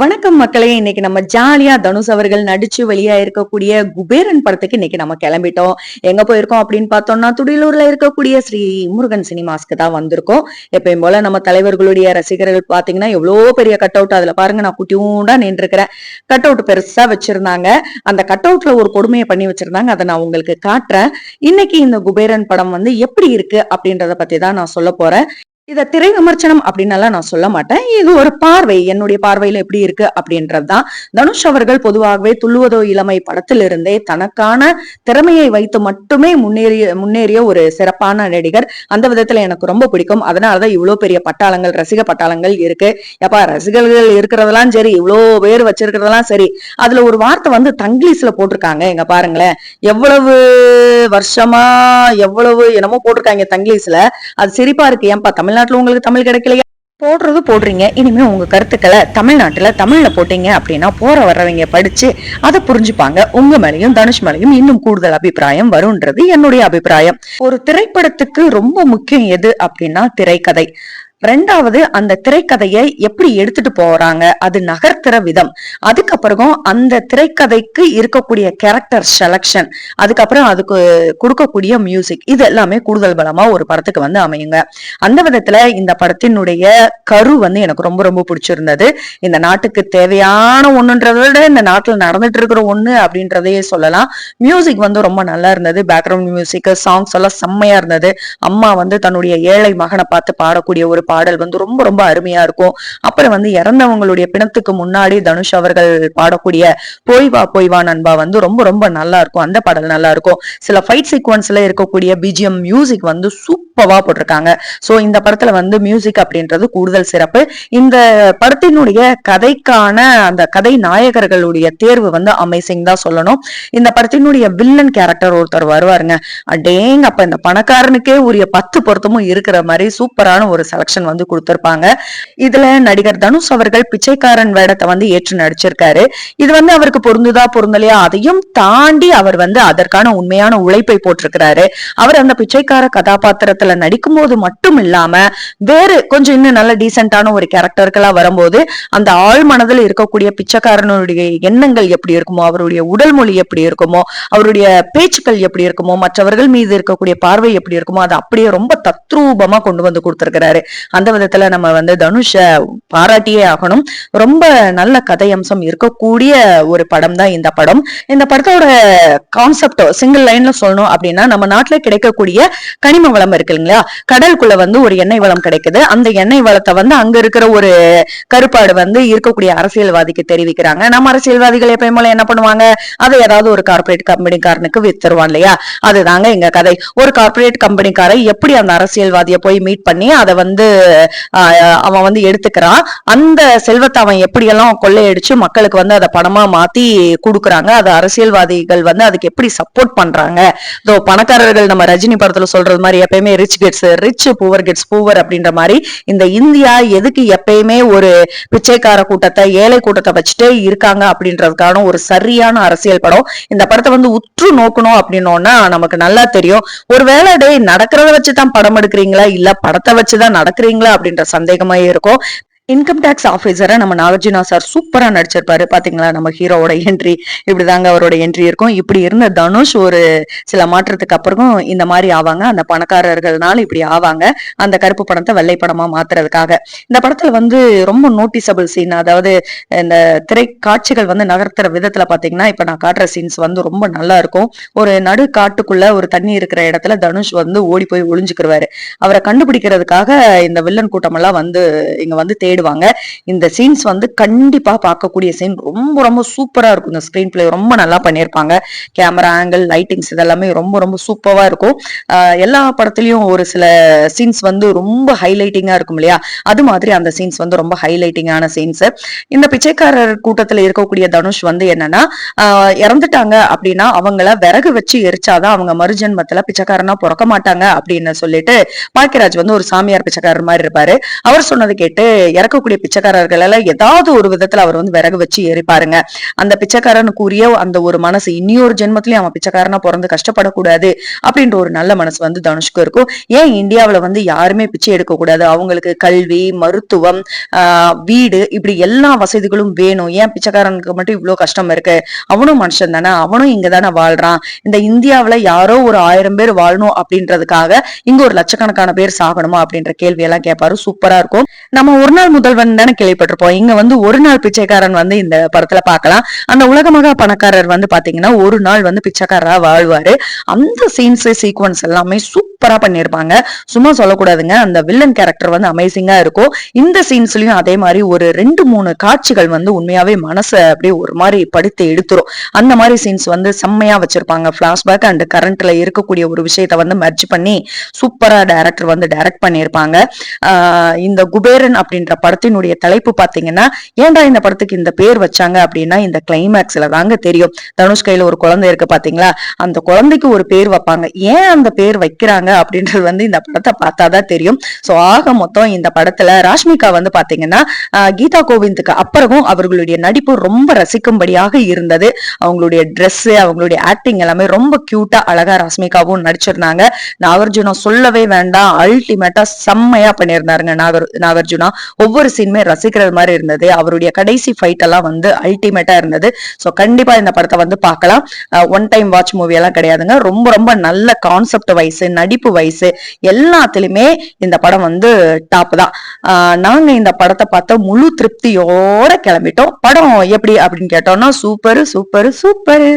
வணக்கம் மக்களே இன்னைக்கு நம்ம ஜாலியா தனுஷ் அவர்கள் நடிச்சு வெளியா இருக்கக்கூடிய குபேரன் படத்துக்கு இன்னைக்கு நம்ம கிளம்பிட்டோம். எங்க போயிருக்கோம் அப்படின்னு பார்த்தோம்னா துடியலூர்ல இருக்கக்கூடிய ஸ்ரீ முருகன் சினிமாஸ்க்கு தான் வந்திருக்கோம். எப்பயும் போல நம்ம தலைவர்களுடைய ரசிகர்கள் பாத்தீங்கன்னா எவ்வளவு பெரிய கட் அவுட் அதுல பாருங்க நான் குட்டியூண்டா நின்றுக்கிறேன் கட் அவுட் பெருசா வச்சிருந்தாங்க. அந்த கட் அவுட்ல ஒரு கொடுமையை பண்ணி வச்சிருந்தாங்க. அதை நான் உங்களுக்கு காட்டுறேன். இன்னைக்கு இந்த குபேரன் படம் வந்து எப்படி இருக்கு அப்படின்றத பத்தி தான் நான் சொல்ல போறேன். இதை திரை விமர்சனம் அப்படின்னு நான் சொல்ல மாட்டேன். இது ஒரு பார்வை. என்னுடைய பார்வையில எப்படி இருக்கு அப்படின்றதுதான். தனுஷ் அவர்கள் பொதுவாகவே துள்ளுவதோ இளமை படத்திலிருந்தே தனக்கான திறமையை வைத்து மட்டுமே முன்னேறிய முன்னேறிய ஒரு சிறப்பான நடிகர். அந்த விதத்துல எனக்கு ரொம்ப பிடிக்கும். அதனாலதான் இவ்வளவு பெரிய பட்டாளங்கள் ரசிக பட்டாளங்கள் இருக்கு. எப்பா ரசிகர்கள் இருக்கிறதெல்லாம் சரி இவ்வளவு பேர் வச்சிருக்கிறதெல்லாம் சரி. அதுல ஒரு வார்த்தை வந்து தங்கிலீஷ்ல போட்டிருக்காங்க. எங்க பாருங்களேன். எவ்வளவு வருஷமா எவ்வளவு என்னமோ போட்டிருக்காங்க தங்கிலீஷ்ல. அது சிரிப்பா இருக்கு. ஏன்பா தமிழ்நாட்டில் உங்களுக்கு தமிழ் கிடைக்கலையா? போடுறது போடுறீங்க. இனிமேல் உங்க கருத்துக்களை தமிழ்நாட்டுல தமிழ்ல போட்டீங்க அப்படின்னா போற வர்றவங்க படிச்சு அதை புரிஞ்சுப்பாங்க. உங்க மேலையும் தனுஷ் மேலையும் இன்னும் கூடுதல் அபிப்பிராயம் வரும்ன்றது என்னுடைய அபிப்பிராயம். ஒரு திரைப்படத்துக்கு ரொம்ப முக்கியம் எது அப்படின்னா திரைக்கதை. ரெண்டாவது அந்த திரைக்கதையை எப்படி எடுத்துட்டு போறாங்க? அது நகர்த்துற விதம். அதுக்கப்புறம் அந்த திரைக்கதைக்கு இருக்கக்கூடிய கேரக்டர் செலக்ஷன் அதுக்கப்புறம் அதுக்கு கொடுக்கக்கூடிய மியூசிக் இது எல்லாமே கூடுதல் பலமா ஒரு படத்துக்கு வந்து அமையுங்க. அந்த விதத்துல இந்த படத்தினுடைய கரு வந்து எனக்கு ரொம்ப ரொம்ப பிடிச்சிருந்தது. இந்த நாட்டுக்கு தேவையான ஒண்ணுன்றத விட இந்த நாட்டுல நடந்துட்டு இருக்கிற ஒண்ணு அப்படின்றதையே சொல்லலாம். மியூசிக் வந்து ரொம்ப நல்லா இருந்தது. பேக்ரவுண்ட் மியூசிக் சாங்ஸ் எல்லாம் செம்மையா இருந்தது. அம்மா வந்து தன்னுடைய ஏழை மகனை பார்த்து பாடக்கூடிய ஒரு பாடல் வந்து ரொம்ப ரொம்ப அருமையா இருக்கும். அப்புறம் வந்து இறந்தவங்களுடைய பிணத்துக்கு முன்னாடி தனுஷ் அவர்கள் பாடக்கூடிய போய் வா போய் வா நண்பா வந்து ரொம்ப ரொம்ப நல்லா இருக்கும். அந்த பாடல் நல்லா இருக்கும். சில ஃபைட் சீக்வன்ஸ்ல இருக்கக்கூடிய பிஜிஎம் மியூசிக் வந்து சூப்பவா போட்டிருக்காங்க. சோ இந்த படத்துல வந்து மியூசிக் அப்படின்றது கூடுதல் சிறப்பு. இந்த படத்தினுடைய கதைக்கான அந்த கதை நாயகர்களுடைய தேர்வு வந்து அமேசிங் தான் சொல்லணும். இந்த படத்தினுடைய வில்லன் கேரக்டர் ஒருத்தர் வருவாருங்க. அடேங்க அப்ப இந்த பணக்காரனுக்கே உரிய பத்து பொருத்தமும் இருக்கிற மாதிரி சூப்பரான ஒரு செலக்ஷன் ஆப்ஷன் வந்து கொடுத்திருப்பாங்க. இதுல நடிகர் தனுஷ் அவர்கள் பிச்சைக்காரன் வேடத்தை வந்து ஏற்று நடிச்சிருக்காரு. இது வந்து அவருக்கு பொருந்துதா பொருந்தலையா அதையும் தாண்டி அவர் வந்து அதற்கான உண்மையான உழைப்பை போட்டிருக்கிறாரு. அவர் அந்த பிச்சைக்கார கதாபாத்திரத்துல நடிக்கும் போது மட்டும் இல்லாம வேறு கொஞ்சம் இன்னும் நல்ல டீசென்டான ஒரு கேரக்டர்களா வரும்போது அந்த ஆள் மனதில் இருக்கக்கூடிய பிச்சைக்காரனுடைய எண்ணங்கள் எப்படி இருக்குமோ அவருடைய உடல் மொழி எப்படி இருக்குமோ அவருடைய பேச்சுக்கள் எப்படி இருக்குமோ மற்றவர்கள் மீது இருக்கக்கூடிய பார்வை எப்படி இருக்குமோ அதை அப்படியே ரொம்ப தத்ரூபமா கொண்டு வந்து கொடுத்திருக்கிறாரு. அந்த விதத்துல நம்ம வந்து தனுஷ பாராட்டியே ஆகணும். ரொம்ப நல்ல கதை அம்சம் இருக்கக்கூடிய ஒரு படம் தான் இந்த படம். இந்த படத்தோட கான்செப்ட் சிங்கிள் லைன்ல சொல்லணும் அப்படின்னா நம்ம நாட்டுல கிடைக்கக்கூடிய கனிம வளம் இருக்கு இல்லைங்களா? கடலுக்குள்ள வந்து ஒரு எண்ணெய் வளம் கிடைக்குது. அந்த எண்ணெய் வளத்தை வந்து அங்க இருக்கிற ஒரு கருப்பாடு வந்து இருக்கக்கூடிய அரசியல்வாதிக்கு தெரிவிக்கிறாங்க. நம்ம அரசியல்வாதிகள் எப்பயும் போல என்ன பண்ணுவாங்க? அதை ஏதாவது ஒரு கார்பரேட் கம்பெனிக்காரனுக்கு வித்துருவான் இல்லையா? அதுதாங்க எங்க கதை. ஒரு கார்பரேட் கம்பெனிக்காரை எப்படி அந்த அரசியல்வாதியை போய் மீட் பண்ணி அதை வந்து அவன் வந்து எடுத்துக்கிறான். அந்த செல்வத்தை அவன் எப்படியெல்லாம் கொள்ளையடிச்சு மக்களுக்கு வந்து அதை பணமா மாத்தி கொடுக்குறாங்க அது அரசியல்வாதிகள் வந்து அதுக்கு எப்படி சப்போர்ட் பண்றாங்க? இதோ பணக்காரர்கள் நம்ம ரஜினி படத்துல சொல்றது மாதிரி எப்பயுமே rich gets rich poor gets poor அப்படின்ற மாதிரி இந்த இந்தியா எதுக்கு எப்பயுமே ஒரு பிச்சைக்கார கூட்டத்தை ஏழை கூட்டத்தை வச்சுட்டே இருக்காங்க அப்படின்றதுக்கான ஒரு சரியான அரசியல் படம். இந்த படத்தை வந்து உற்று நோக்கணும் அப்படின்னோன்னா நமக்கு நல்லா தெரியும். ஒருவேளை டே நடக்கிறத வச்சுதான் படம் எடுக்கிறீங்களா? இல்ல படத்தை வச்சுதான் நடக்கிறீங்களா அப்படின்ற சந்தேகமே இருக்கும். இன்கம் டேக்ஸ் ஆஃபீஸரை நம்ம நாகார்ஜுனா சார் சூப்பராக நடிச்சிருப்பாரு. பார்த்தீங்களா நம்ம ஹீரோவோட என்ட்ரி இப்படிதாங்க அவரோட என்ட்ரி இருக்கும். இப்படி இருந்த தனுஷ் ஒரு சில மாற்றத்துக்கு அப்புறம் இந்த மாதிரி ஆவாங்க. அந்த பணக்காரர்கள்னால இப்படி ஆவாங்க. அந்த கருப்பு பணத்தை வெள்ளை படமாக மாத்துறதுக்காக. இந்த படத்தில் வந்து ரொம்ப நோட்டிசபிள் சீன் அதாவது இந்த திரை காட்சிகள் வந்து நகர்த்துற விதத்தில் பார்த்தீங்கன்னா இப்போ நான் காட்டுற சீன்ஸ் வந்து ரொம்ப நல்லா இருக்கும். ஒரு நடு காட்டுக்குள்ள ஒரு தண்ணி இருக்கிற இடத்துல தனுஷ் வந்து ஓடி போய் ஒளிஞ்சுக்கிருவாரு. அவரை கண்டுபிடிக்கிறதுக்காக இந்த வில்லன் கூட்டமெல்லாம் வந்து இங்கே வந்து தேடுவாங்க இந்த சீன்ஸ் வந்து கண்டிப்பா பார்க்கக்கூடிய சீன் ரொம்ப ரொம்ப சூப்பரா இருக்கும். இந்த ஸ்கிரீன் பிளே ரொம்ப நல்லா பண்ணியிருப்பாங்க. கேமரா ஆங்கிள் லைட்டிங்ஸ் இதெல்லாமே ரொம்ப ரொம்ப சூப்பரா இருக்கும். எல்லா படத்துலயும் ஒரு சில சீன்ஸ் வந்து ரொம்ப ஹைலைட்டிங்கா இருக்கும் இல்லையா? அது மாதிரி அந்த சீன்ஸ் வந்து ரொம்ப ஹைலைட்டிங்கான சீன்ஸ் இந்த பிச்சைக்காரர் கூட்டத்துல இருக்கக்கூடிய தனுஷ் வந்து என்னன்னா இறந்துட்டாங்க அப்படின்னா அவங்கள விறகு வச்சு எரிச்சாதான் அவங்க மறுஜென்மத்துல பிச்சைக்காரனா பிறக்க மாட்டாங்க அப்படின்னு சொல்லிட்டு பாக்கியராஜ் வந்து ஒரு சாமியார் பிச்சைக்காரர் மாதிரி இருப்பாரு. அவர் சொன்னது கேட்டு இறக்கக்கூடிய பிச்சைக்காரர்கள் எல்லாம் ஏதாவது ஒரு விதத்துல அவர் வந்து விறகு வச்சு எரிப்பாருங்க அந்த பிச்சைக்காரனுக்குரிய அந்த ஒரு மனசு இன்னொரு ஜென்மத்திலயும் அவன் பிச்சைக்காரனா பிறந்து கஷ்டப்படக்கூடாது அப்படின்ற ஒரு நல்ல மனசு வந்து தனுஷ்க்கு இருக்கும். ஏன் இந்தியாவில வந்து யாருமே பிச்சை எடுக்க கூடாது அவங்களுக்கு கல்வி மருத்துவம் வீடு இப்படி எல்லா வசதிகளும் வேணும். ஏன் பிச்சைக்காரனுக்கு மட்டும் இவ்வளவு கஷ்டம் இருக்கு? அவனும் மனுஷன் தானே அவனும் இங்க தானே வாழ்றான். இந்த இந்தியாவுல யாரோ ஒரு ஆயிரம் பேர் வாழணும் அப்படின்றதுக்காக இங்க ஒரு லட்சக்கணக்கான பேர் சாகணுமா அப்படின்ற கேள்வி எல்லாம் கேட்பாரு சூப்பரா இருக்கும். நம்ம ஒரு நாள் முதல்வன் தானே கேள்விப்பட்டிருப்போம். இங்க வந்து ஒரு நாள் பிச்சைக்காரன் வந்து இந்த படத்துல பார்க்கலாம். அந்த உலகமாக பணக்காரர் வந்து பாத்தீங்கன்னா ஒரு நாள் வந்து பிச்சைக்காரரா வாழ்வாரு. அந்த சீன்ஸ் சீக்வன்ஸ் எல்லாமே சூப்பரா பண்ணியிருப்பாங்க சும்மா சொல்லக்கூடாதுங்க. அந்த வில்லன் கேரக்டர் வந்து அமேசிங்கா இருக்கும். இந்த சீன்ஸ்லயும் அதே மாதிரி ஒரு ரெண்டு மூணு காட்சிகள் வந்து உண்மையாவே மனசை அப்படியே ஒரு மாதிரி படுத்து எடுத்துரும் அந்த மாதிரி சீன்ஸ் வந்து செம்மையா வச்சிருப்பாங்க. பிளாஷ்பேக் அண்ட் கரண்ட்ல இருக்கக்கூடிய ஒரு விஷயத்த வந்து மெர்ஜ் பண்ணி சூப்பரா டைரக்டர் வந்து டைரக்ட் பண்ணியிருப்பாங்க இந்த குபேரன் அப்படின்ற படத்தினுடைய தலைப்பு பாத்தீங்கன்னா ஏன்டா இந்த படத்துக்கு இந்த பேர் வச்சாங்க அப்படின்னா இந்த கிளைமேக்ஸ்ல தாங்க தெரியும். தனுஷ் கையில ஒரு குழந்தை இருக்கு பாத்தீங்களா அந்த குழந்தைக்கு ஒரு பேர் வைப்பாங்க. ஏன் அந்த பேர் வைக்கிறாங்க அப்படின்றது வந்து இந்த படத்தை பார்த்தாதான் தெரியும். சோ ஆக மொத்தம் இந்த படத்துல ராஷ்மிகா வந்து பாத்தீங்கன்னா கீதா கோவிந்துக்கு அப்புறமும் அவர்களுடைய நடிப்பு ரொம்ப ரசிக்கும்படியாக இருந்தது. அவங்களுடைய ட்ரெஸ் அவங்களுடைய ஆக்டிங் எல்லாமே ரொம்ப கியூட்டா அழகா ராஷ்மிகாவும் நடிச்சிருந்தாங்க. நாகார்ஜுனா சொல்லவே வேண்டாம். அல்டிமேட்டா செம்மையா பண்ணியிருந்தாருங்க நாகர் நாகார்ஜுனா. ஒவ்வொரு சீனுமே ரசிக்கிறது மாதிரி இருந்தது. அவருடைய கடைசி ஃபைட் எல்லாம் வந்து அல்டிமேட்டா இருந்தது. ஸோ கண்டிப்பா இந்த படத்தை வந்து பார்க்கலாம். ஒன் டைம் வாட்ச் மூவி எல்லாம் கிடையாதுங்க. ரொம்ப ரொம்ப நல்ல கான்செப்ட் வைஸ் நடிப்பு வைஸ் எல்லாத்துலயுமே இந்த படம் வந்து டாப் தான். நாங்க இந்த படத்தை பார்த்த முழு திருப்தியோட கிளம்பிட்டோம். படம் எப்படி அப்படின்னு கேட்டோம்னா சூப்பர் சூப்பர் சூப்பர்